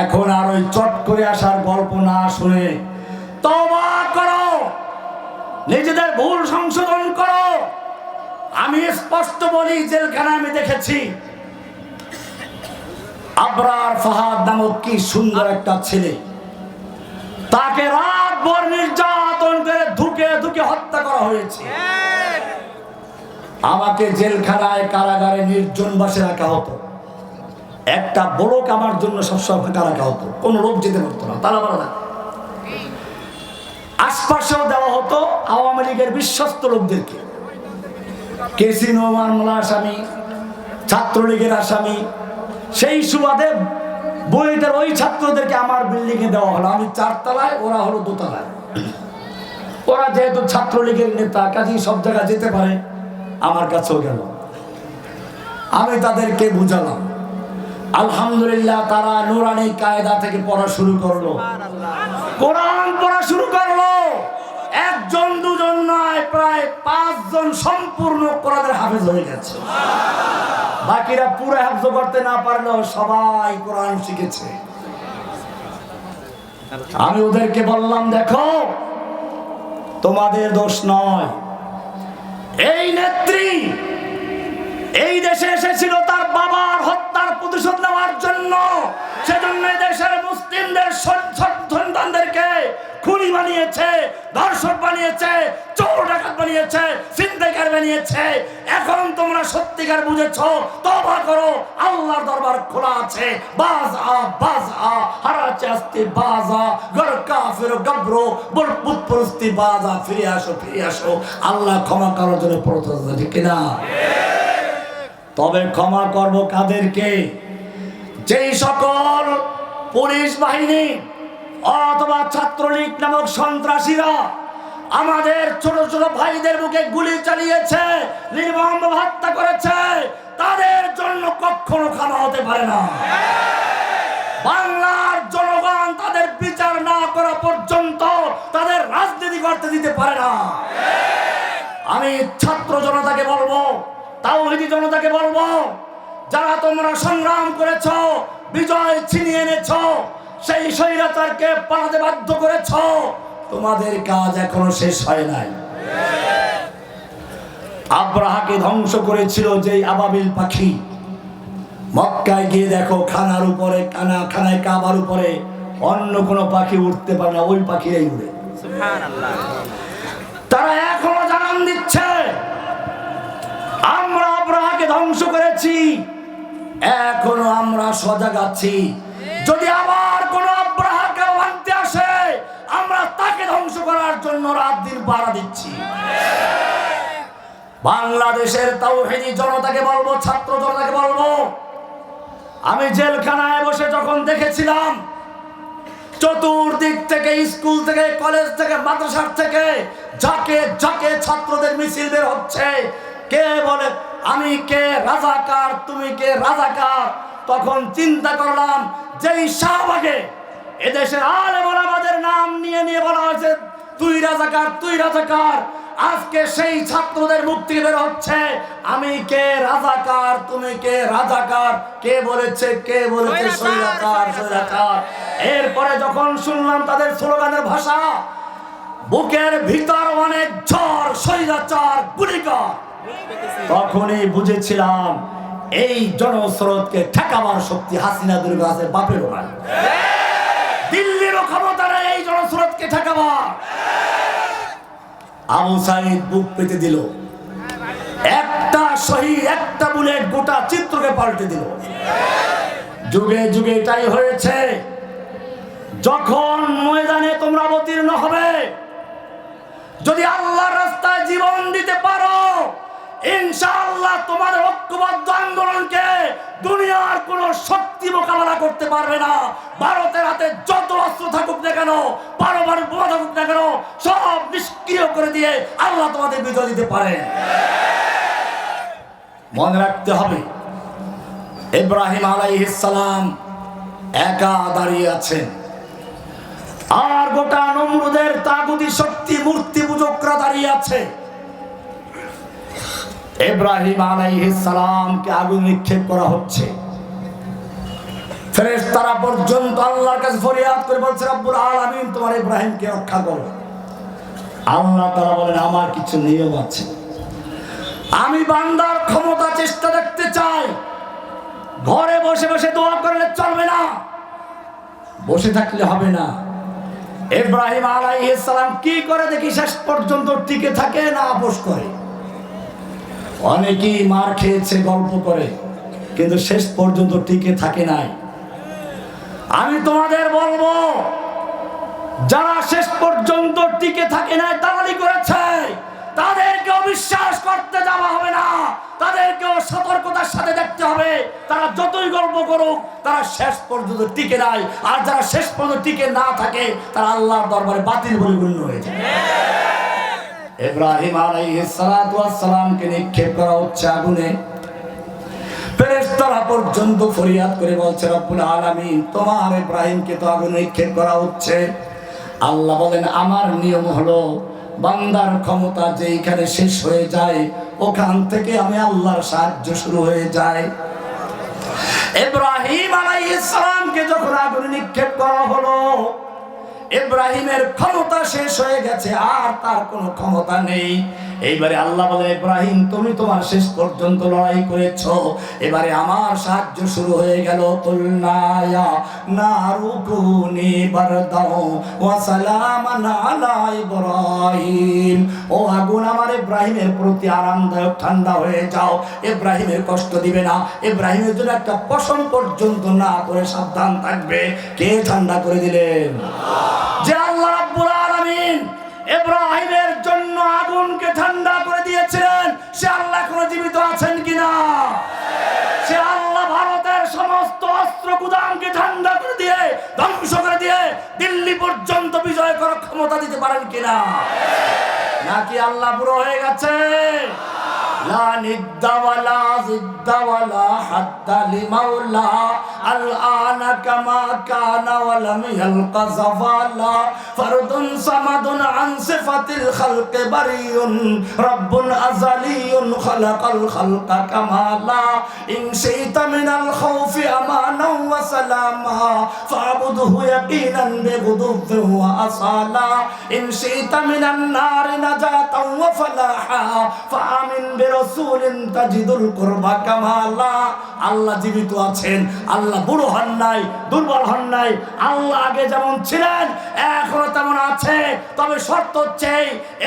এখন আর ওই চট করে আসার গল্প না শুনে তবা করো। নিজেদের ভুল সংশোধন করো। আমি স্পষ্ট বলি জেলখানা আমি দেখেছি আবরার ফাহাদ নামক কি সুন্দর একটা ছেলে। তাকে রাত ভর নির্যাতন করে ধুকে ধুকে হত্যা করা হয়েছে। আমাকে জেলখানায় কারাগারে নির্জন বাসে রাখা হতো। একটা বড়ক আমার জন্য সবসময় ফাঁকা রাখা হতো? কোনো লোক যেতে পারতো না, তারা বলা না আশপাশেও দেওয়া হতো আওয়ামী লীগের বিশ্বস্ত লোকদেরকে। কেসি নোমান মোলা আসামি, ছাত্রলীগের আসামি, সেই সুবাদে বইটার ওই ছাত্রদেরকে আমার বিল্ডিংয়ে দেওয়া হলো। আমি চারতলায়, ওরা হলো দোতলায়। ওরা যেহেতু ছাত্রলীগের নেতা কাজী সব জায়গায় যেতে পারে, আমার কাছেও গেল। আমি তাদেরকে বুঝালাম। আলহামদুলিল্লাহ তারা নুরানি কায়দা থেকে পড়া শুরু করল। কোরআন পড়া শুরু করল। একজন, দুজন নয়, প্রায় পাঁচজন সম্পূর্ণ কোরআনের হাফেজ হয়ে গেছে। বাকিরা পুরো হাফজ করতে না পারলেও সবাই কোরআন শিখেছে। আমি ওদেরকে বললাম, দেখো, তোমাদের দোষ নয়। এই নেত্রী এই দেশে এসেছিল তার বাবার হত্যার প্রতিশোধ নেওয়ার জন্য। সেজন্য দেশের মুসলিমদের সন- সন- সন্তানদেরকে খুনি বানিয়েছে, ধর্ষক বানিয়েছে, চোর ডাকাত বানিয়েছে, সিন্দেকার বানিয়েছে। এখন তোমরা সত্যিকার বুঝেছ তবা করো, আল্লাহর দরবার খোলা আছে। বাজ আ বাজ আ হারাচে আসতে বাজ আ কাফির, গব্রো, বল পুতপরস্তি বাজ ফিরে আসো ফিরে আসো। আল্লাহ ক্ষমা করার জন্য প্রস্তুত ঠিক কিনা? তবে ক্ষমা করব কাদেরকে। যেই সকল পুলিশ বাহিনী অথবা ছাত্রলীগ নামক সন্ত্রাসীরা আমাদের ছোট ছোট ভাইদের বুকে গুলি চালিয়েছে, নির্মম হত্যা করেছে, তাদের জন্য কখনো ক্ষমা হতে পারে না। বাংলার জনগণ তাদের বিচার না করা পর্যন্ত তাদের রাজনীতি করতে দিতে পারে না। আমি ছাত্র জনতাকে বলব তাওহিদি জনতাকে বলব যারা তোমরা সংগ্রাম করেছ বিজয় ছিনিয়ে এনেছ সেই স্বৈরাচারকে পালাতে বাধ্য করেছ তোমাদের কাজ এখনও শেষ হয় নাই। আব্রাহাকে ধ্বংস করেছিল যে আবাবিল পাখি। মক্কায় গিয়ে দেখো খানার উপরে কানা খানায় কাবার উপরে অন্য কোনো পাখি উঠতে পারে না ওই পাখিরাই উড়ে। তারা এখনও জানান দিচ্ছে আমরা আব্রাহাকে ধ্বংস করেছি। এখনও আমরা সজাগ আছি। যদি আবার কোন আব্রাহাকে আনতে আসে, আমরা তাকে ধ্বংস করার জন্য রাত দিন পাড়া দিচ্ছি। বাংলাদেশের তাওহিদি জনতাকে বলব, ছাত্র জনতাকে বলব, আমি জেলখানায় বসে যখন দেখেছিলাম, চতুর্দিক থেকে স্কুল থেকে কলেজ থেকে মাদ্রাসার থেকে যাকে যাকে ছাত্রদের মিছিল বের হচ্ছে। কে বলে আমি কে রাজাকার তুমি কে রাজাকার? তখন চিন্তা করলাম যেই শাহবাগে এদেশের আলে আমাদের নাম নিয়ে নিয়ে বলা হয়েছে তুই রাজাকার তুই রাজাকার আজকে সেই ছাত্রদের থেকে বের হচ্ছে আমি কে রাজাকার তুমি কে রাজাকার কে বলেছে কে বলেছে সৈরাকার সৈরাকার এরপরে যখন শুনলাম তাদের স্লোগানের ভাষা বুকের ভিতর অনেক ঝড় সৈরাচার গুলিকর। তখনই বুঝেছিলাম, এই জনস্রোতকে ঠেকাবার শক্তি হাসিনা দুর্গা আছে, বাপেরও নাই। দিল্লিরও ক্ষমতা এই জনস্রোতকে ঠেকাবার। আবু সাইদ বুক পেতে দিল। একটা শহীদ, একটা বুলেট গোটা চিত্রকে পাল্টে দিল। যুগে যুগে এটাই হয়েছে। যখন ময়দানে তোমরা অবতীর্ণ হবে, যদি আল্লাহর রাস্তায় জীবন দিতে পারো ইনশাআল্লাহ তোমাদের ঐক্যবদ্ধ আন্দোলনকে দুনিয়ার কোন শক্তি মোকাবেলা করতে পারবে না। ভারতের হাতে যত অস্ত্র থাকুক না কেন, পারমাণবিক বোমা থাকুক না কেন, সব নিষ্ক্রিয় করে দিয়ে আল্লাহ তোমাদের বিজয় দিতে পারে। মনে রাখতে হবে, ইব্রাহিম সালাম একা দাঁড়িয়ে আছেন। আর গোটা নমরুদের তাগুতি শক্তি মূর্তি পূজকরা দাঁড়িয়ে আছে। ইব্রাহিম আলাইহিস সালামকে আগুন নিক্ষেপ করা হচ্ছে। ফেরেশতারা পর্যন্ত আল্লাহর কাছে ফরিয়াদ করে বলছে, রব্বুল আলামিন, তোমার ইব্রাহিমকে রক্ষা করো। আল্লাহ তাআলা বলেন, আমার কিছু নিয়ম আছে। আমি বান্দার ক্ষমতা, চেষ্টা দেখতে চাই। ঘরে বসে বসে দোয়া করলে চলবে না, বসে থাকলে হবে না। ইব্রাহিম আলাইহিস সালাম কি করে দেখি, শেষ পর্যন্ত টিকে থাকে না, আপোষ করে। অনেকেই মার খেয়েছে গল্প করে, কিন্তু শেষ পর্যন্ত টিকে থাকে নাই। আমি তোমাদের বলব, যারা শেষ পর্যন্ত টিকে থাকে নাই তাড়াতাড়ি করেছে, তাদেরকে অবিশ্বাস করতে যাওয়া হবে না। তাদেরকেও সতর্কতার সাথে দেখতে হবে। তারা যতই গল্প করুক, তারা শেষ পর্যন্ত টিকে নাই। আর যারা শেষ পর্যন্ত টিকে না থাকে, তারা আল্লাহর দরবারে বাতিল বলে গণ্য হয়ে যায়। ইব্রাহিম আলাইহিস সালাতু ওয়াস সালামকে নিক্ষেপ করা হচ্ছে আগুনে। ফেরেশতারা পর্যন্ত ফরিয়াদ করে বলছে, রব্বুল আলামিন, তোমার ইব্রাহিমকে তো আগুনে নিক্ষেপ করা হচ্ছে। আল্লাহ বলেন, আমার নিয়ম হলো, বান্দার ক্ষমতা যেইখানে শেষ হয়ে যায়, ওখান থেকে আমি আল্লাহর সাহায্য শুরু হয়ে যায়। ইব্রাহিম আলাইহিস সালামকে যখন আগুনে নিক্ষেপ করা হলো ইব্রাহিমের ক্ষমতা শেষ হয়ে গেছে আর তার কোনো ক্ষমতা নেই। এইবারে আল্লাহ বলে ইব্রাহিম, তুমি তোমার শেষ পর্যন্ত লড়াই করেছ। এবারে আমার সাহায্য শুরু হয়ে গেল। ইব্রাহিম। ও আগুন আমার ইব্রাহিমের প্রতি আরামদায়ক ঠান্ডা হয়ে যাও। ইব্রাহিমের কষ্ট দিবে না। ইব্রাহিমের জন্য একটা পশম পর্যন্ত না করে সাবধান থাকবে। কে ঠান্ডা করে দিলেন? যে আল্লাহ রাব্বুল আগুনকে ঠান্ডা করে দিয়েছিলেন, সে আল্লাহ এখনও জীবিত আছেন কিনা? সে আল্লাহ ভারতের সমস্ত অস্ত্র গুদামকে ঠান্ডা করে দিয়ে, ধ্বংস করে দিয়ে দিল্লি পর্যন্ত বিজয় করার ক্ষমতা দিতে পারেন কিনা? নাকি আল্লাহ বুড়ো হয়ে গেছে لا ند ولا ضد ولا حد لمولى الآن كما كان ولم يلق زوالا فرد صمد عن صفة الخلق بري رب أزلي خلق الخلق كمالا إن شئت من الخوف أمانا وسلاما فاعبده يقينا بغضب وأصالا إن شئت من النار نجاة وفلاحا فآمن بر তাজিদুল কুরবা কামালা। আল্লাহ জীবিত আছেন, আল্লাহ বুড়ো হন নাই, দুর্বল হন নাই, আল্লাহ আগে যেমন ছিলেন, এখনও তেমন আছে। তবে শর্ত হচ্ছে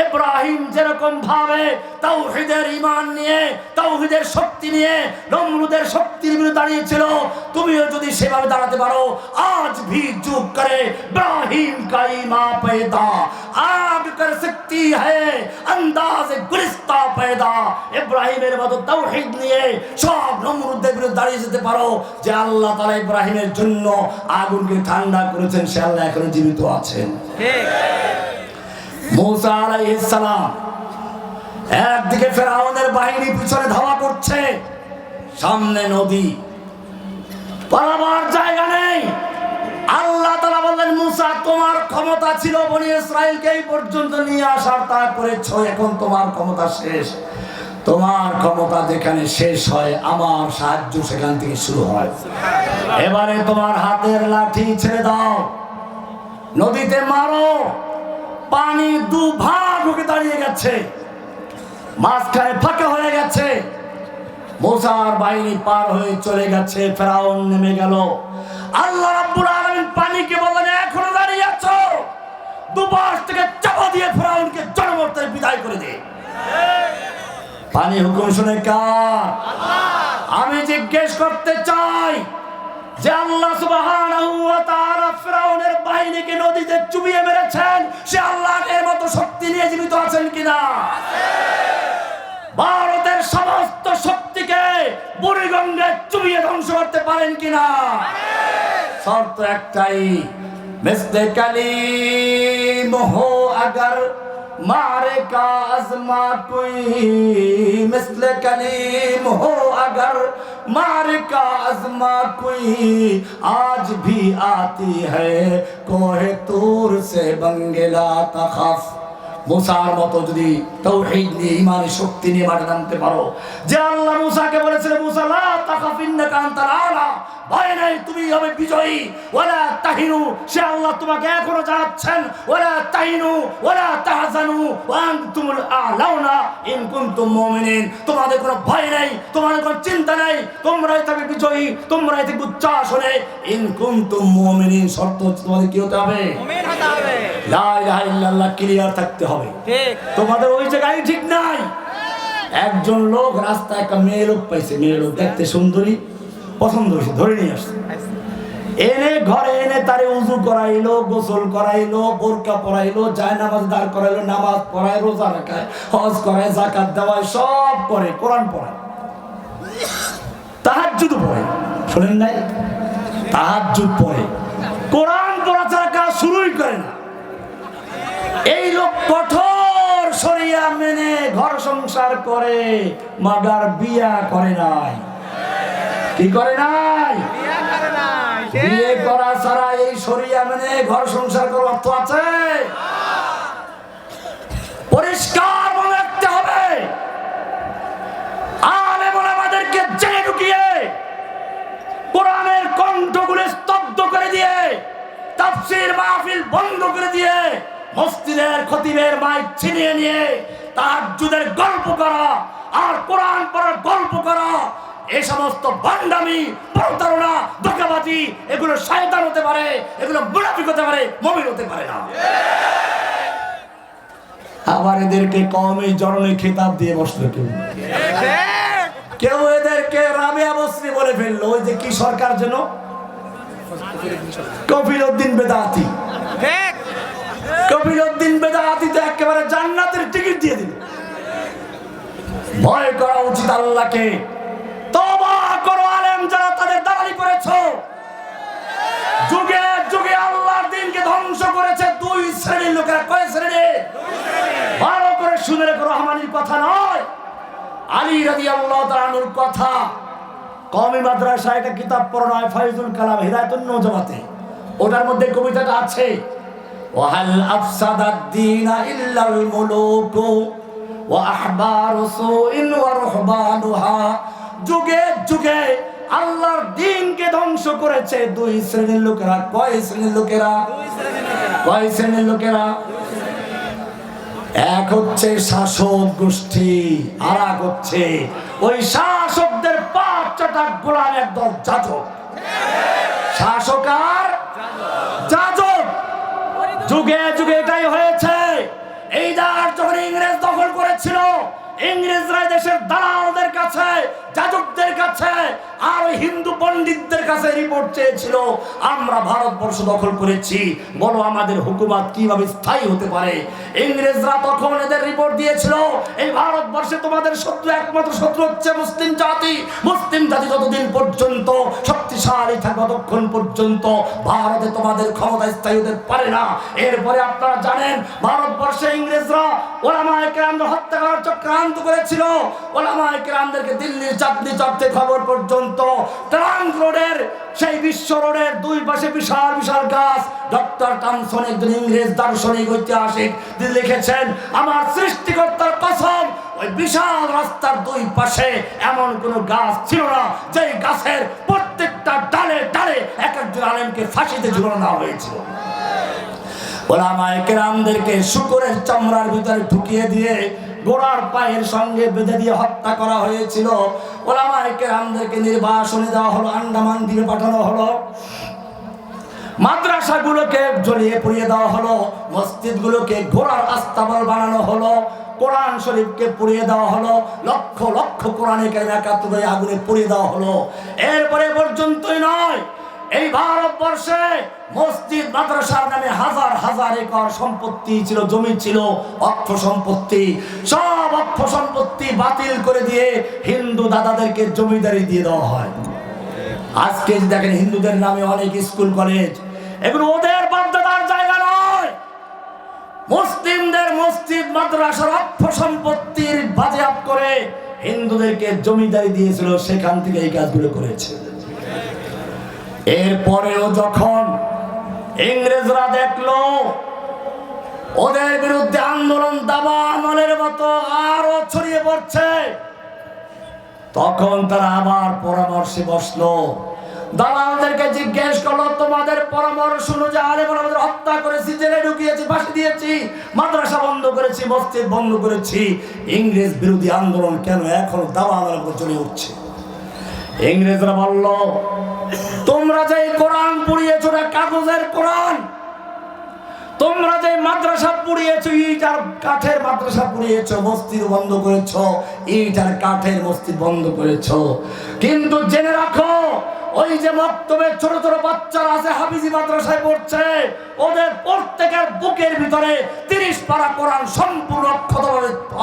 ইব্রাহিম যেরকম ভাবে তাওহীদের ঈমান নিয়ে, তাওহীদের শক্তি নিয়ে নমরুদের শক্তির বিরুদ্ধে দাঁড়িয়েছিল, তুমিও যদি সেভাবে দাঁড়াতে পারো, আজ ভি যুগ করে ইব্রাহিম কা ইমা पैदा आग कर सकती है ইব্রাহিমের মতো তাওহীদ নিয়ে সব নমরুদের বিরুদ্ধে দাঁড়িয়ে যেতে পারো যে আল্লাহ তাআলা ইব্রাহিমের জন্য আগুনকে ঠান্ডা করেছেন সে আল্লাহ এখনও জীবিত আছেন। মূসা আলাইহিস সালাম একদিকে ফেরাউনের বাহিনী পিছনে ধাওয়া করছে সামনে নদী। পালাবার জায়গা নেই। আল্লাহ তালা বললেন মুসা তোমার ক্ষমতা ছিল বনি ইসরায়েলকে এই পর্যন্ত নিয়ে আসার তা করেছ এখন তোমার ক্ষমতা শেষ। তোমার ক্ষমতা যেখানে শেষ হয়, আমার সাহায্য সেখান থেকে শুরু হয়। এবারে তোমার হাতের লাঠি ছেড়ে দাও। নদীতে মারো। পানি দু ঢুকে দাঁড়িয়ে গেছে। মাঝখানে ফাঁকা হয়ে গেছে। মোসার বাহিনী পার হয়ে চলে গেছে। ফেরাউন নেমে গেল। আল্লাহ রাব্বুল আলামিন পানিকে বলেন এখনও দাঁড়িয়ে আছো? দুপাশ থেকে চাপা দিয়ে ফেরাউনকে জনমর্তে বিদায় করে দে। পানি হুকুম শুনে কার? আমি জিজ্ঞেস করতে চাই যে আল্লাহ সুবহানাহু ওয়া তাআলা ফিরাউনের বাহিনীকে নদীতে চুবিয়ে মেরেছেন, সে আল্লাহ এর মতো শক্তি নিয়ে জীবিত আছেন কিনা? ভারতের সমস্ত শক্তিকে বুড়িগঙ্গে চুবিয়ে ধ্বংস করতে পারেন কিনা? শর্ত একটাই মিসলে কালিম হো, আগার مار کا عظمہ کوئی مثل کلیم ہو اگر مار کا عظمہ کوئی آج بھی آتی ہے کوہ تور سے بنگلہ تخف মুসার মতো যদি তৌহিদ নিয়ে ইমানের শক্তি নিয়ে মাঠে নামতে পারো। যে আল্লাহ মুসাকে বলেছিল মুসা লা আলা। ভয় নাই তুমি হবে বিজয়ী। ওয়ালা তাহিনু সে আল্লাহ তোমাকে এখনও জানাচ্ছেন তাহিনু তাহজানু ওয়া আনতুমুল আলাউনা ইন কুনতুম মুমিনিন। তোমাদের কোনো ভয় নাই তোমাদের কোনো চিন্তা নাই তোমরাই থাকবে বিজয়ী তোমরাই থাকবে উচ্চাসনে। ইন কুনতুম মুমিনিন শর্ত তোমাদের কি হতে হবে? মুমিন হতে হবে। লা ইলাহা ইল্লাল্লাহ ক্লিয়ার থাকতে হবে। ঠিক। তোমাদের ওই জায়গায় ঠিক নাই। একজন লোক রাস্তায় একটা মেয়ে লোক পাইছে। মেয়ে লোক দেখতে সুন্দরী পছন্দ হয়েছে ধরে নিয়ে আসছে। এনে ঘরে এনে তারে উজু করাইলো গোসল করাইলো বোরকা পরাইলো যায় নামাজ দাঁড় করাইলো নামাজ পড়ায় রোজা রাখায় হজ করায় জাকাত দেওয়ায় সব করে কোরআন পড়ায়। তাহাজ্জুদ পড়ে। শোনেন নাই? তাহাজ্জুদ পড়ে। কোরআন পড়া ছাড়া কাজ শুরুই করে না। এই লোক কঠোর সরিয়া মেনে ঘর সংসার করে, মাদার বিয়া করে নাই। কি করে নাই? বিয়া করে ছাড়া এই সরিয়া মেনে ঘর সংসার করার অর্থ আছে? পরিষ্কার মনে রাখতে হবে। আলে বলে আমাদেরকে জেনে ঢুকিয়ে, কোরআনের কণ্ঠগুলো স্তব্ধ করে দিয়ে, তাফসির মাহফিল বন্ধ করে দিয়ে মসজিদের খতিবের মাইক ছিনিয়ে নিয়ে তাহাজ্জুদের গল্প করা আর কোরআন পড়ার গল্প করা। এই সমস্ত বান্ডামি প্রতারণা, ধোকাবাজি, এগুলো শয়তান হতে পারে, এগুলো মুনাফিক হতে পারে, মমিন হতে পারে না। আবার এদেরকে কমই জননী খেতাব দিয়ে বসল কেউ? কেউ এদেরকে রাবিয়া বসরি বলে ফেলল। ওই যে কি সরকার যেন? কপিল উদ্দিন বেদাতি। ঠিক। কপিল উদ্দিন বেদাতি তো একেবারে জান্নাতের টিকিট দিয়ে দিল। ভয় করা উচিত আল্লাহকে। তবা করো আলেম যারা তাদের দালালি করেছ। যুগে যুগে আল্লাহর দিনকে ধ্বংস করেছে দুই শ্রেণির লোকেরা। কয় শ্রেণি? ভালো করে শুনে রেখো, রহমানির কথা নয়। আলী রাজি আল্লাহ তালানুর কথা। কমি মাদ্রাসা একটা কিতাব পড়ানো হয় ফাইজুল কালাম, হিদায়তুন নজমাতে। ওটার মধ্যে কবিতাটা আছে। ওয়াহাল আফসাদাদ দীনা ইল্লাল মুলুকু ওয়া আহবারু সুইন ওয়া রুহবানুহা যুগে যুগে আল্লাহর দিনকে ধ্বংস করেছে দুই শ্রেণির লোকেরা। কয় শ্রেণির লোকেরা? কয় শ্রেণির লোকেরা? এক হচ্ছে শাসক গোষ্ঠী, আর এক হচ্ছে ওই শাসকদের পাপ চাটা গোলাম একদল যাজক। শাসক আর যুগে যুগে এটাই হয়েছে। এই জায়গার যখন ইংরেজ দখল করেছিল ইংরেজরা দেশের দালালদের কাছে, যাজকদের কাছে, আর হিন্দু পণ্ডিতদের কাছে রিপোর্ট চেয়েছিল, আমরা ভারতবর্ষ দখল করেছি। বলো আমাদের হুকুমাত কীভাবে স্থায়ী হতে পারে? ইংরেজরা তখন এদের রিপোর্ট দিয়েছিল, এই ভারতবর্ষে তোমাদের শত্রু একমাত্র শত্রু হচ্ছে মুসলিম জাতি। মুসলিম জাতি যতদিন পর্যন্ত শক্তিশালী থাকবে, ততক্ষণ পর্যন্ত ভারতে তোমাদের ক্ষমতা স্থায়ী হতে পারে না। এরপরে আপনারা জানেন, ভারতবর্ষে ইংরেজরা ওলামায় কেরামদের হত্যা করার চক্রান্ত করেছিল। ওলামায় কেরামদেরকে দিল্লির চাঁদনি থেকে খবর পর্যন্ত ট্রাঙ্ক রোডের, সেই বিশ্ব রোডের দুই পাশে বিশাল বিশাল গাছ। ডক্টর টমসন একজন ইংরেজ দার্শনিক, ঐতিহাসিক। তিনি লিখেছেন, আমার সৃষ্টিকর্তার কসম, ওই বিশাল রাস্তার দুই পাশে এমন কোনো গাছ ছিল না, যেই গাছের প্রত্যেকটা ডালে ডালে এক একজন আলেমকে ফাঁসিতে ঝুলানো হয়েছিল। ওলামায়ে কেরামদেরকে শুকরের চামড়ার ভিতরে ঢুকিয়ে দিয়ে গোড়ার পায়ের সঙ্গে বেঁধে দিয়ে হত্যা করা হয়েছিল। ওলামায়ে কেরামদেরকে নির্বাসনে দেওয়া হলো, আন্দামান দিয়ে পাঠানো হলো। মাদ্রাসাগুলোকে জ্বলিয়ে পুড়িয়ে দেওয়া হলো, মসজিদগুলোকে ঘোড়ার আস্তাবল বানানো হলো, কোরআন শরীফকে পুড়িয়ে দেওয়া হলো, লক্ষ লক্ষ কোরআনে কেন একাত্তরে আগুনে পুড়িয়ে দেওয়া হলো। এরপরে পর্যন্তই নয়। এই ভারতবর্ষে মসজিদ, মাদ্রাসার নামে হাজার হাজার একর সম্পত্তি ছিল, জমি ছিল, অর্থ সম্পত্তি। সব অর্থ সম্পত্তি বাতিল করে দিয়ে হিন্দু দাদাদেরকে জমিদারি দিয়ে দেওয়া হয়। আজকে দেখেন হিন্দুদের নামে অনেক স্কুল, কলেজ, এগুলো ওদের বাধ্যতার জায়গা নয়। মুসলিমদের মসজিদ, মাদ্রাসার অর্থ সম্পত্তির বাজেয়াপ্ত করে হিন্দুদেরকে জমিদারি দিয়েছিল, সেখান থেকে এই কাজগুলো করেছে। এরপরেও যখন ইংরেজরা দেখল, ওদের বিরুদ্ধে আন্দোলন দাবা আমলের মতো আরও ছড়িয়ে পড়ছে, তখন তারা আবার পরামর্শে বসল। দালালদেরকে জিজ্ঞেস করল, তোমাদের পরামর্শ অনুযায়ী আলেম আমাদের হত্যা করেছি, জেলে ঢুকিয়েছি, ফাঁসি দিয়েছি, মাদ্রাসা বন্ধ করেছি, মসজিদ বন্ধ করেছি। ইংরেজ বিরোধী আন্দোলন কেন এখন দাবা আমলের উপর চলে উঠছে? ইংরেজরা বলল তোমরা যে কোরআন পড়িয়েছো না কাগজের কোরআন? তোমরা যে মাদ্রাসা পুড়িয়েছো ইট আর কাঠের মাদ্রাসা পুড়িয়েছো, মসজিদ বন্ধ করেছ ইট আর কাঠের মসজিদ বন্ধ করেছ। কিন্তু জেনে রাখো, ওই যে মক্তবের ছোট ছোট বাচ্চারা আছে, হাফিজি মাদ্রাসায় পড়ছে, ওদের প্রত্যেকের বুকের ভিতরে তিরিশ পারা কোরআন সম্পূর্ণ অক্ষত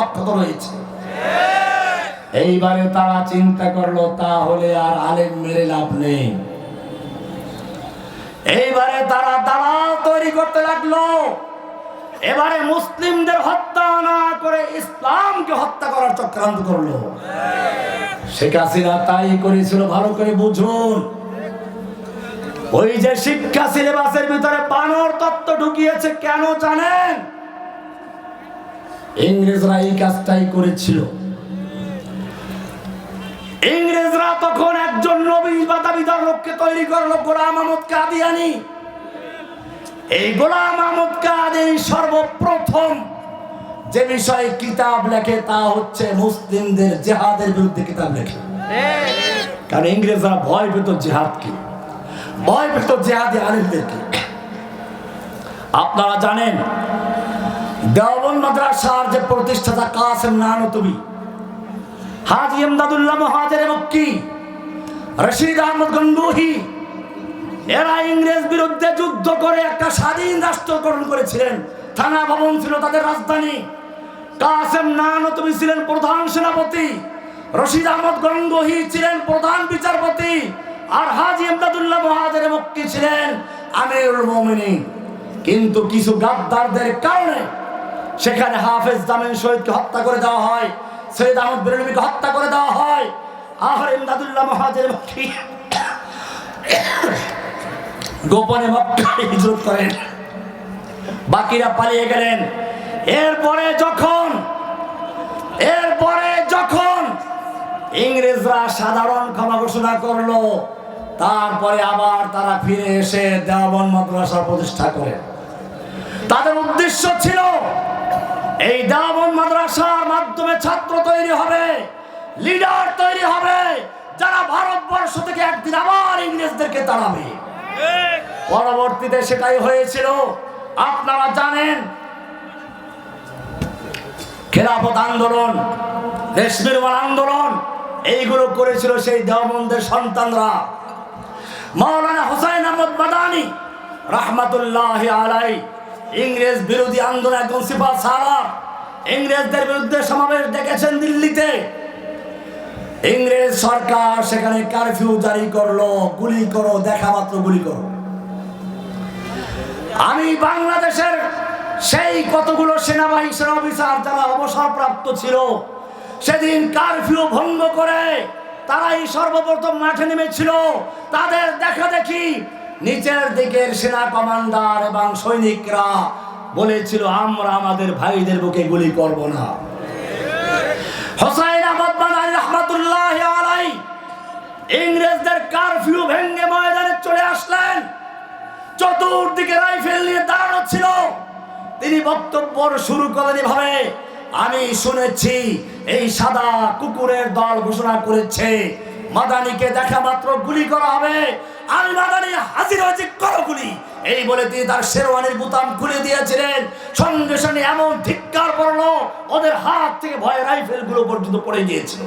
অক্ষত রয়েছে। এইবারে তারা চিন্তা করল, তাহলে আর আলেম মেরে লাভ নেই। এইবারে তারা দালাল তৈরি করতে লাগল। এবারে মুসলিমদের হত্যা না করে ইসলামকে হত্যা করার চক্রান্ত করল। শেখ হাসিনা তাই করেছিল, ভালো করে বুঝুন। ওই যে শিক্ষা সিলেবাসের ভিতরে বানর তত্ত্ব ঢুকিয়েছে, কেন জানেন? ইংরেজরা এই কাজটাই করেছিল। ইংরেজরা তখন একজন নবী বা লোককে তৈরি করল, গোলাম আহমদ কাদিয়ানি। এই গোলাম আহমদ কাদিয়ানি সর্বপ্রথম যে বিষয়ে কিতাব লেখে তা হচ্ছে মুসলিমদের জেহাদের বিরুদ্ধে কিতাব লেখে। কারণ ইংরেজরা ভয় পেত জেহাদকে। ভয় পেত জেহাদি আলিমদেরকে। আপনারা জানেন দেওবন মাদ্রাসার যে প্রতিষ্ঠাতা কাসেম নানতবি হাজি এমদাদুল্লাহ মহাজের মক্কি রশিদ আহমদ গঙ্গুহি এরা ইংরেজ বিরুদ্ধে যুদ্ধ করে একটা স্বাধীন রাষ্ট্র গঠন করেছিলেন। থানা ভবন ছিল তাদের রাজধানী। কাসেম নানতবি ছিলেন প্রধান সেনাপতি, রশিদ আহমদ গঙ্গুহি ছিলেন প্রধান বিচারপতি, আর হাজি এমদাদুল্লাহ মহাজের মক্কি ছিলেন আমিরুল মোমিনী কিন্তু কিছু গাদ্দারদের কারণে সেখানে হাফেজ জামিন শহীদকে হত্যা করে দেওয়া হয়। সৈয়দ আহমদ বেরলমিকে হত্যা করে দেওয়া হয়। আহর ইমদাদুল্লাহ মহাজের গোপনে মক্কায় হিজরত করেন। বাকিরা পালিয়ে গেলেন। এরপরে যখন এরপরে যখন ইংরেজরা সাধারণ ক্ষমা ঘোষণা করল, তারপরে আবার তারা ফিরে এসে দেওয়ান মাদ্রাসা প্রতিষ্ঠা করেন তাদের উদ্দেশ্য ছিল এই দেওয়ান মাদ্রাসার মাধ্যমে ছাত্র তৈরি হবে লিডার তৈরি হবে, যারা ভারতবর্ষ থেকে একদিন আবার ইংরেজদেরকে তাড়াবে। পরবর্তীতে সেটাই হয়েছিল, আপনারা জানেন খেলাফত আন্দোলন রেশমির আন্দোলন, এইগুলো করেছিল সেই দেওবন্দের সন্তানরা। মাওলানা হোসাইন আহমদ মাদানি, রাহমাতুল্লাহ আলাই ইংরেজ বিরোধী আন্দোলন একজন সিপা সারা। ইংরেজদের বিরুদ্ধে সমাবেশ ডেকেছেন দিল্লিতে। ইংরেজ সরকার সেখানে কারফিউ জারি করল, গুলি করো, দেখা মাত্র গুলি করো। আমি বাংলাদেশের সেই কতগুলো সেনাবাহিনী, সেনা অফিসার যারা অবসরপ্রাপ্ত ছিল, সেদিন কারফিউ ভঙ্গ করে তারাই সর্বপ্রথম মাঠে নেমেছিল। তাদের দেখা দেখি নিচের দিকের সেনা কমান্ডার এবং সৈনিকরা বলেছিল, আমরা আমাদের ভাইদের বুকে গুলি করব না। হোসাইন আহমদ বানানি রহমতুল্লাহ আলাই ইংরেজদের কারফিউ ভেঙ্গে ময়দানে চলে আসলেন। চতুর্দিকে রাইফেল নিয়ে দাঁড়ানো ছিল। তিনি বক্তব্য শুরু করেন এভাবে, আমি শুনেছি, এই সাদা কুকুরের দল ঘোষণা করেছে মাদানিকে দেখা মাত্র গুলি করা হবে। আমি মাদানি হাজির হয়েছি করো গুলি। এই বলে তিনি তার শেরওয়ানির বুতাম খুলে দিয়েছিলেন। সঙ্গে সঙ্গে এমন ধিক্কার পড়ল, ওদের হাত থেকে ভয় রাইফেলগুলো পর্যন্ত পড়ে গিয়েছিল।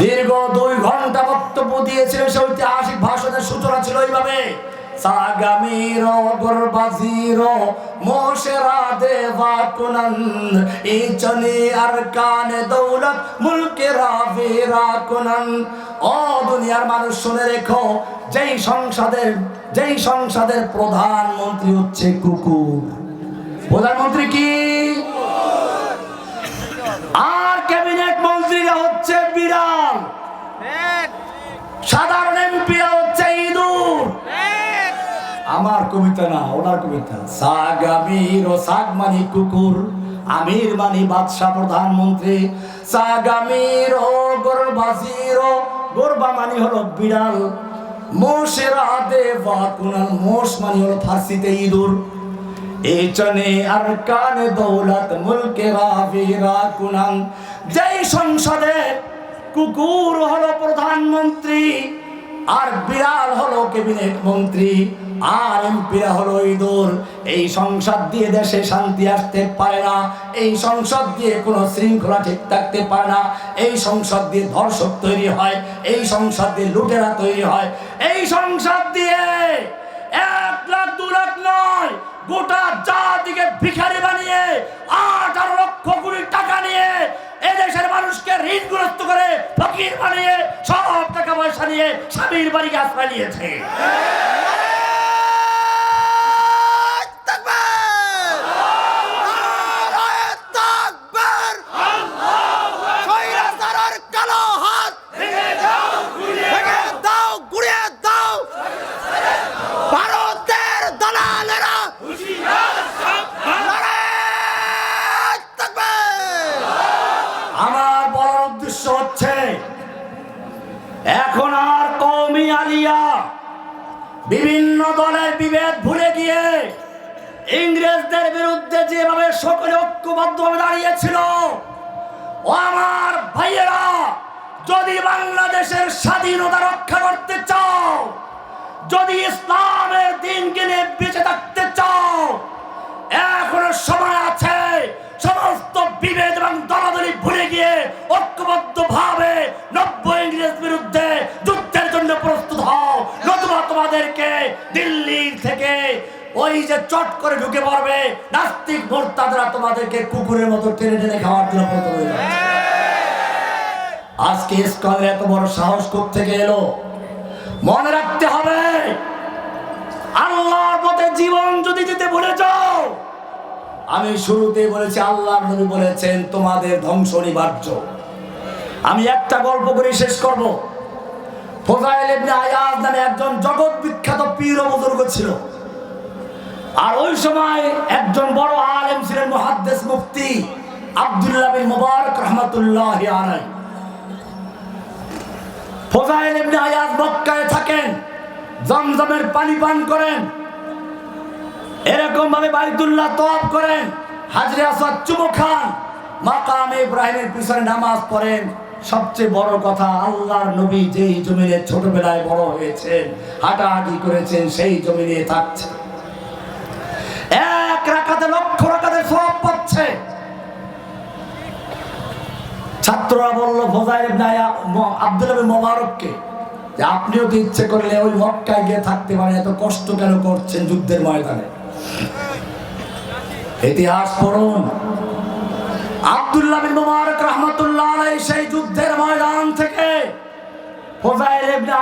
দীর্ঘ দুই ঘণ্টা বক্তব্য দিয়েছিলেন সে ঐতিহাসিক ভাষণের সূচনা ছিল এইভাবে। মোশেরা দেবা কুনন্দ ইচনি আরকানে দৌলত মুলকেরা ফেরা কুনন্দ ও দুনিয়ার মানুষ শুনে রেখো, যেই সংসদের যেই সংসদের প্রধানমন্ত্রী হচ্ছে কুকুর। প্রধানমন্ত্রী কি? আর আমার কবিতা না, ওনার কবিতা। সাগ আমির ও সাগ মানি কুকুর, আমির মানি বাদশাহ প্রধানমন্ত্রী। সাগ আমির ও গোরবাজির ও গোরবা মানি হলো বিড়াল। মোশেরা দেবা কুনাল মোশ মানি হলো ফার্সিতে ইঁদুর। এই চনে আর কান দৌলত মুলকে রাবিরা কুনান যেই সংসদে কুকুর হলো প্রধানমন্ত্রী আর বিড়াল হলো ক্যাবিনেট মন্ত্রী, আর এমপিরা হলো ইঁদুর। এই সংসদ দিয়ে দেশে শান্তি আসতে পারে না, এই সংসদ দিয়ে কোনো শৃঙ্খলা ঠিক থাকতে পারে না, এই সংসদ দিয়ে ধর্ষক তৈরি হয়, এই সংসদ দিয়ে লুটেরা তৈরি হয়, এই সংসদ দিয়ে এক লাখ, দু লাখ নয়, গোটা জাতিকে ভিখারি বানিয়ে আঠারো লক্ষ কোটি টাকা মানুষকে ঋণগ্রস্ত করে ফকির বানিয়ে সব টাকা পয়সা নিয়ে স্বামীর বাড়িকে আশ্রয় নিয়েছে ভারতের দালালেরা আমার বড় উদ্দেশ্য হচ্ছে এখন আর কৌমি আলিয়া বিভিন্ন দলের বিভেদ ভুলে গিয়ে ইংরেজদের বিরুদ্ধে যেভাবে সকলে ঐক্যবদ্ধভাবে দাঁড়িয়েছিল আমার ভাইয়েরা, যদি বাংলাদেশের স্বাধীনতা রক্ষা করতে চাও, যদি ইসলামের দিনকে নিয়ে বেঁচে থাকতে চাও, এখনও সময় আছে, সমস্ত বিভেদ এবং দলাদলি ভুলে গিয়ে ঐক্যবদ্ধ ভাবে নব্য ইংরেজ বিরুদ্ধে যুদ্ধের জন্য প্রস্তুত হও। নতুবা তোমাদেরকে দিল্লি থেকে ওই যে চট করে ঢুকে পড়বে, নাস্তিক মোর্তাদরা তোমাদেরকে কুকুরের মতো টেনে টেনে খাওয়ার জন্য প্রস্তুত হয়ে আজকে ইস্কনের এত বড় সাহস থেকে এলো? মনে রাখতে হবে, আল্লাহর পথে জীবন যদি দিতে ভুলে যাও, আমি শুরুতে বলেছি, আল্লাহর নবী বলেছেন, তোমাদের ধ্বংস অনিবার্য। আমি একটা গল্প করে শেষ করব। ফোজাইল ইবনে আয়াজ নামে একজন জগৎ বিখ্যাত পীর বুজুর্গ ছিল। আর ওই সময় একজন বড় আলেম ছিলেন মুহাদ্দিস মুফতি আব্দুল্লাহ বিন মুবারক রহমাতুল্লাহ আলাইহি। ফোজাইল ইবনে আয়াজ মক্কায় থাকেন, জমজমের পানি পান করেন এরকম ভাবে বাইতুল্লাহ তওয়াফ করেন, হাজরে আসাদ চুমো খান, মাকামে ইব্রাহিমের পিছনে নামাজ পড়েন। সবচেয়ে বড় কথা, আল্লাহর নবী যেই জমিনে ছোটবেলায় বড় হয়েছেন, হাঁটাহাঁটি করেছেন, সেই জমিনে থাকছে ছাত্ররা বলল ফোজাইল আব্দুল মোবারককে। আপনিও তো ইচ্ছে করলে ওই মক্কায় গিয়ে থাকতে পারেন, এত কষ্ট কেন করছেন যুদ্ধের ময়দানে? ইতিহাস পড়ুন। আব্দুল্লাহ বিন মুবারক রাহমাতুল্লাহ সেই যুদ্ধের ময়দান থেকে ফোজাইল ইবনে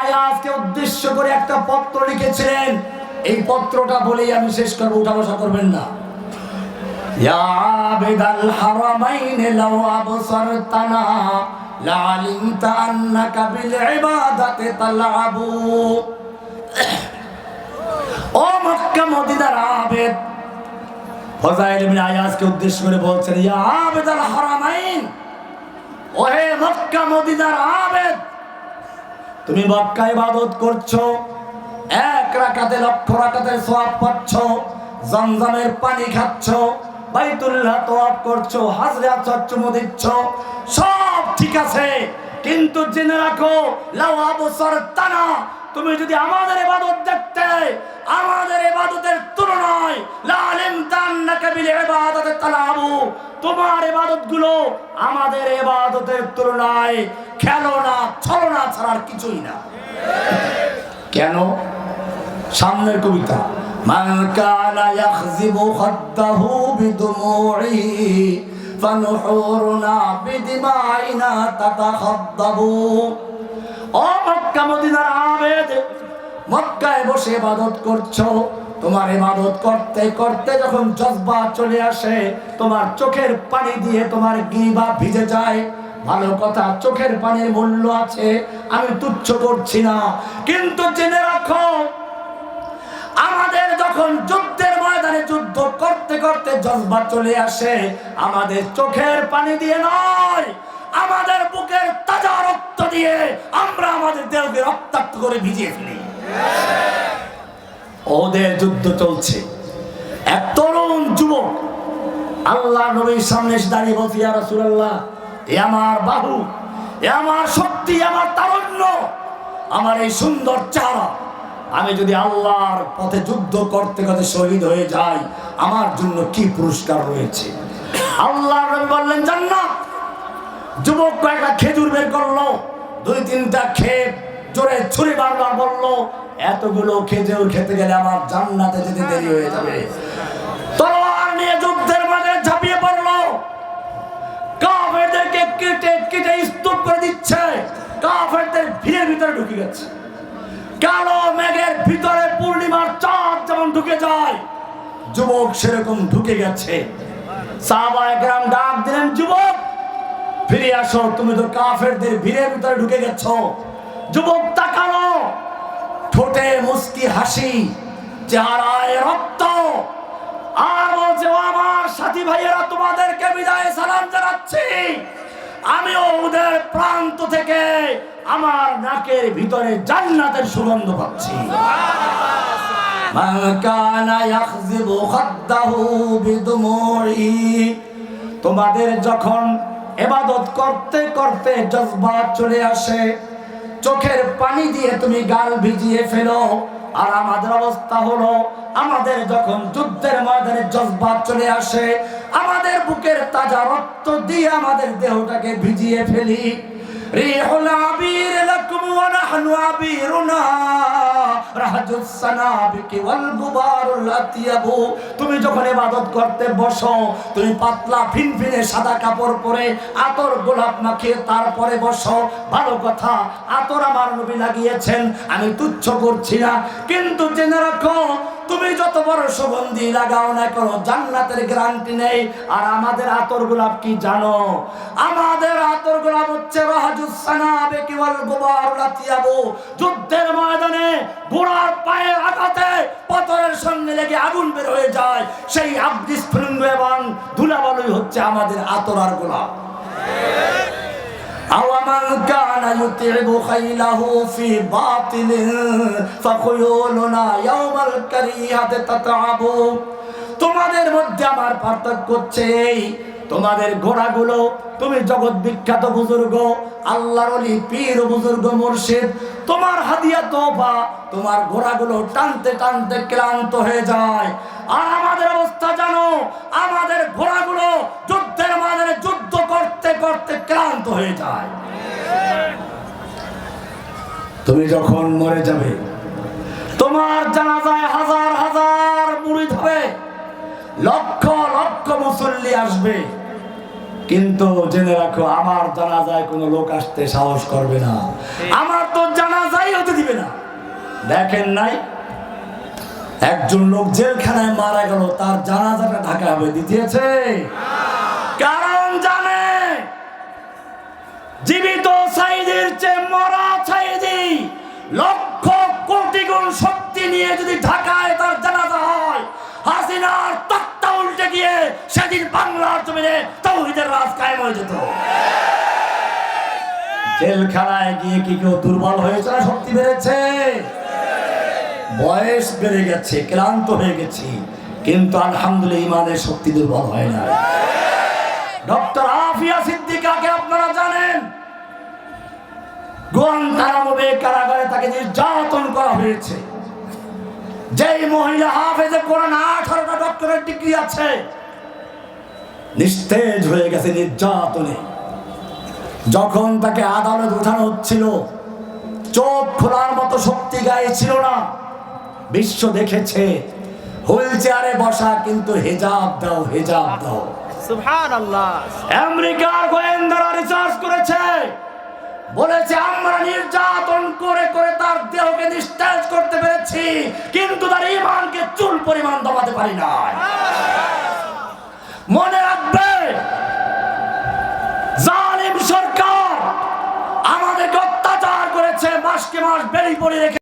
উদ্দেশ্য করে একটা পত্র লিখেছিলেন। এই পত্রটা বলেই আমি শেষ করব উঠা বসা করবেন না। يا عابد الحرمين لو أبصرتنا لعلمت أنك بالعبادة تلعب ও মক্কা মদিনার আবেদ ফজাইল ইবনে আয়াজকে উদ্দেশ্য করে বলছেন ইয়া আবেদ আল হারামাইন ওহে মক্কা মদিনার আবেদ তুমি মক্কা ইবাদত করছো এক রাকাতে লক্ষ রাকাতে সওয়াব পাচ্ছ জমজমের পানি খাচ্ছ বাইতুল্লাহ তোয়াব করছ চুমু দিচ্ছ, সব ঠিক আছে, কিন্তু রাখো তানা তুমি যদি আমাদের ইবাদত দেখতে, আমাদের তুলনায় তালাবু, তোমার আমাদের তুলনায় ছলনা ছাড়ার কিছুই না। কেন? সামনের কবিতা। মান কানা ইয়াখযিবু খাদ্দাহু বিদুমুহি ফানুহুরুনা বিদিমাইনা তাতাখাদ্দাবু। ও মক্কা মদিনার আবেদ, মক্কায় বসে ইবাদত করছ। তোমার ইবাদত করতে করতে যখন জজবা চলে আসে, তোমার চোখের পানি দিয়ে তোমার গিবা ভিজে যায়। ভালো কথা, চোখের পানির মূল্য আছে, আমি তুচ্ছ করছি না। কিন্তু জেনে রাখো আমাদের যখন যুদ্ধের ময়দানে যুদ্ধ করতে করতে জজবা চলে আসে, আমাদের চোখের পানি দিয়ে নয়, আমাদের বুকের তাজা রক্ত দিয়ে আমরা আমাদের দেহকে রক্তাক্ত করে ভিজিয়ে ফেলি। ওদের যুদ্ধ চলছে। এক তরুণ যুবক আল্লাহ নবীর সামনে এসে দাঁড়িয়ে বলছি, ইয়া রাসূলুল্লাহ, এ আমার বাহু, এ আমার শক্তি আমার তারুণ্য, আমার এই সুন্দর চেহারা আমি যদি আল্লাহর পথে যুদ্ধ করতে করতে শহীদ হয়ে যাই, আমার জন্য কি পুরস্কার রয়েছে? আল্লাহ নবী বললেন, জান্নাত! যুবক কয়েকটা খেজুর বের করল, দুই তিনটা খেয়ে জোরে ছুরি বারবার বলল, এতগুলো খেজুর খেতে গেলে আমার জান্নাতে যেতে দেরি হয়ে যাবে। তলোয়ার নিয়ে যুদ্ধের মাঝে ঝাঁপিয়ে পড়ল। কাফেরদেরকে কেটে কেটে স্তূপ করে দিচ্ছে। কাফেরদের ভিড়ের ভিতরে ঢুকে গেছে। কালো মেঘের ভিতরে পূর্ণিমার চাঁদ যেমন ঢুকে যায়, যুবক সেরকম ঢুকে গেছে। সাহাবা একরাম ডাক দিলেন, যুবক, ফিরে আসো, তুমি তো কাফেরদের ভিড়ের ভিতরে ঢুকে গেছো। যুবক তাকালো ঠোঁটে মুস্কি হাসি, চেহারায় রক্ত। আর বলছে আমার সাথী ভাইয়েরা, তোমাদেরকে বিদায় সালাম জানাচ্ছি। আমি ওদের প্রান্ত থেকে আমার নাকের ভিতরে জান্নাতের সুগন্ধ পাচ্ছি। তোমাদের যখন এবাদত করতে করতে জজবা চলে আসে, চোখের পানি দিয়ে তুমি গাল ভিজিয়ে ফেলো। আর আমাদের অবস্থা হলো, আমাদের যখন যুদ্ধের ময়দানে জজবা চলে আসে, আমাদের বুকের তাজা রক্ত দিয়ে আমাদের দেহটাকে ভিজিয়ে ফেলি। রিহুল আবির লাকুম ওয়াল গুবারুল আতিয়াবু। তুমি যখন ইবাদত করতে বসো, তুমি পাতলা ফিনফিনে সাদা কাপড় পরে আতর গোলাপ মাখিয়ে তারপরে বসো। ভালো কথা, আতর আমার নবী লাগিয়েছেন, আমি তুচ্ছ করছি না। কিন্তু জেনে রাখো তুমি যত বড় সুগন্ধি লাগাও না কোনো, জান্নাতের গ্যারান্টি নেই। আর আমাদের আতর গোলাপ কি জানো? আমাদের আতর গোলাপ হচ্ছে গুবারুল আতিয়াবু। যুদ্ধের ময়দানে ঘোড়ার পায়ের আঘাতে পতরের সঙ্গে লেগে আগুন বের হয়ে যায়। সেই আব্দি স্ফুলিঙ্গ এবং ধুলাবালুই হচ্ছে আমাদের আতর আর গোলাপ। أو من كان يتعب خيله في باطل فخيولنا يوم الكريهة تتعب তোমাদের মধ্যে আমার পার্থক্য হচ্ছে এই তোমাদের ঘোড়াগুলো তুমি জগৎ বিখ্যাত বুজুর্গ আল্লাহর অলি পীর বুজুর্গ মুর্শিদ তোমার হাদিয়া তোফা তোমার ঘোড়াগুলো টানতে টানতে ক্লান্ত হয়ে যায় আর আমাদের অবস্থা জানো আমাদের ঘোড়াগুলো যুদ্ধের মাঝে যুদ্ধ করতে ক্লান্ত হয়ে যায়। তুমি যখন মরে যাবে, তোমার জানাজায় হাজার হাজার মুড়ি হবে। লক্ষ লক্ষ মুসল্লি আসবে। কিন্তু জেনে রাখো, আমার জানাজায় কোনো লোক আসতে সাহস করবে না। আমার তো জানাজাই হতে দিবে না। দেখেন নাই, একজন লোক জেলখানায় মারা গেল, তার জানাজাটা ঢাকা হবে, দিতেছে। কারণ জীবিত সাইদের চেয়ে মরা সাইদি লক্ষ কোটি গুণ শক্তি নিয়ে যদি ঢাকায় তার জানাজা হয়, হাসিনার তত্ত্বা উল্টে গিয়ে সেদিন বাংলার জমিনে তৌহিদের রাজ কায়েম হয়ে যেত। জেলখানায় গিয়ে কি কেউ দুর্বল হয়েছে না শক্তি বেড়েছে? বয়স বেড়ে গেছে, ক্লান্ত হয়ে গেছি, কিন্তু আলহামদুলিল্লাহ ইমানের শক্তি দুর্বল হয় না ডক্টর আফিয়া সিদ্দিকাকে আপনারা জানেন গুয়ান্তানামো বে কারাগারে তাকে নির্যাতন করা হয়েছে। যেই মহিলা হাফেজে কোরআন আঠারোটা ডক্টরের ডিগ্রি আছে নিস্তেজ হয়ে গেছে নির্যাতনে। যখন তাকে আদালত উঠানো হচ্ছিল চোখ খোলার মতো শক্তি গায়ে ছিল না। বিশ্ব দেখেছে হুইল চেয়ারে বসা কিন্তু হেজাব দাও হেজাব দাও। সুবহানাল্লাহ। আমেরিকার গোয়েন্দারা রিসার্চ করেছে বলেছে, আমরা নির্যাতন করে করে তার দেহকে নিস্তেজ করতে পেরেছি, কিন্তু তার ইমানকে চুল পরিমাণ দমাতে পারি না মনে রাখবে, জালিম সরকার আমাদেরকে অত্যাচার করেছে, মাসকে মাস বেরিয়ে পড়ে রেখে